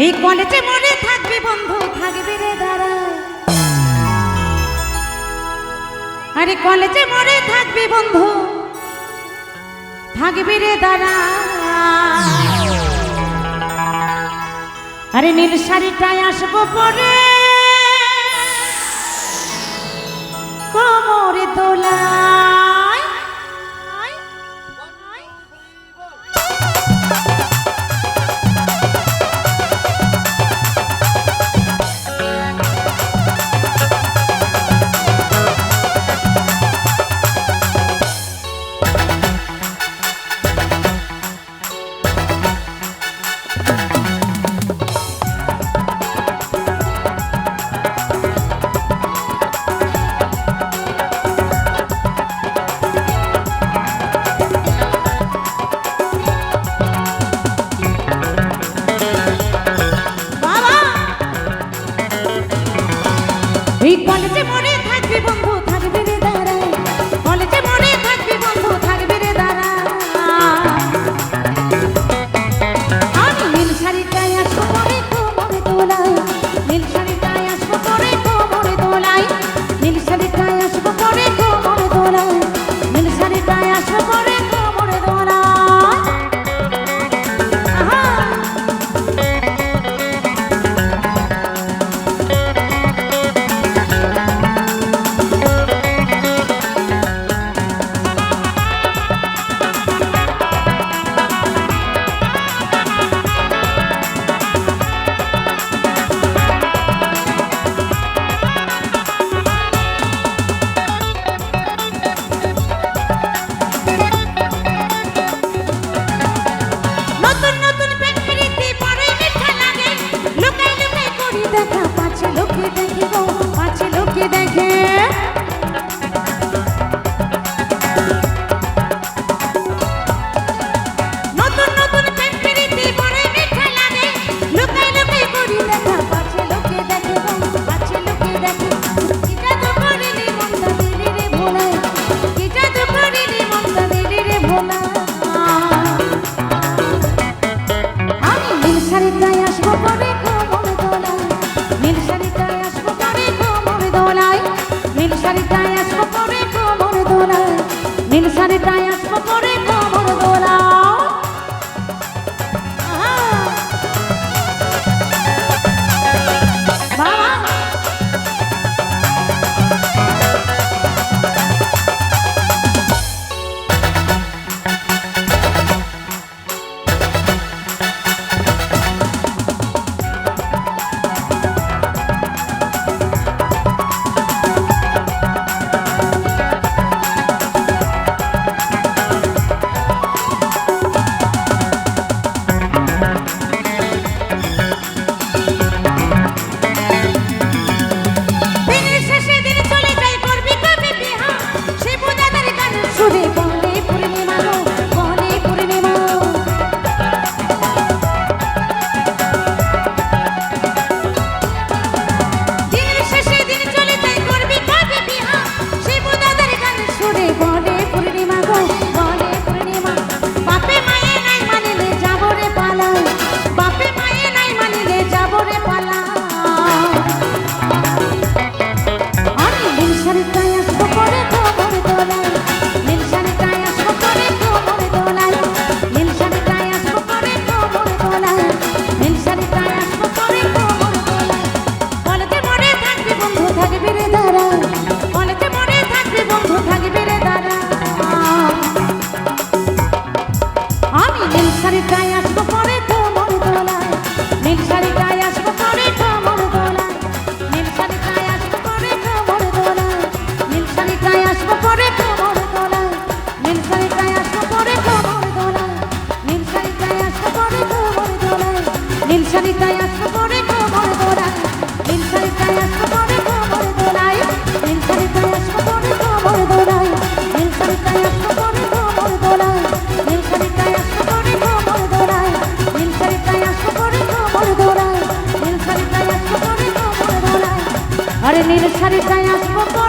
এই কলেজে মনে থাকবি বন্ধু, থাকবি রে দাঁড়া আরে কলেজে মনে থাকবি বন্ধু, থাকবি রে দাঁড়া আরে নীল শাড়িটায় আসব পরে। এক শাড়ি নীল শাড়িটায় আসব তো?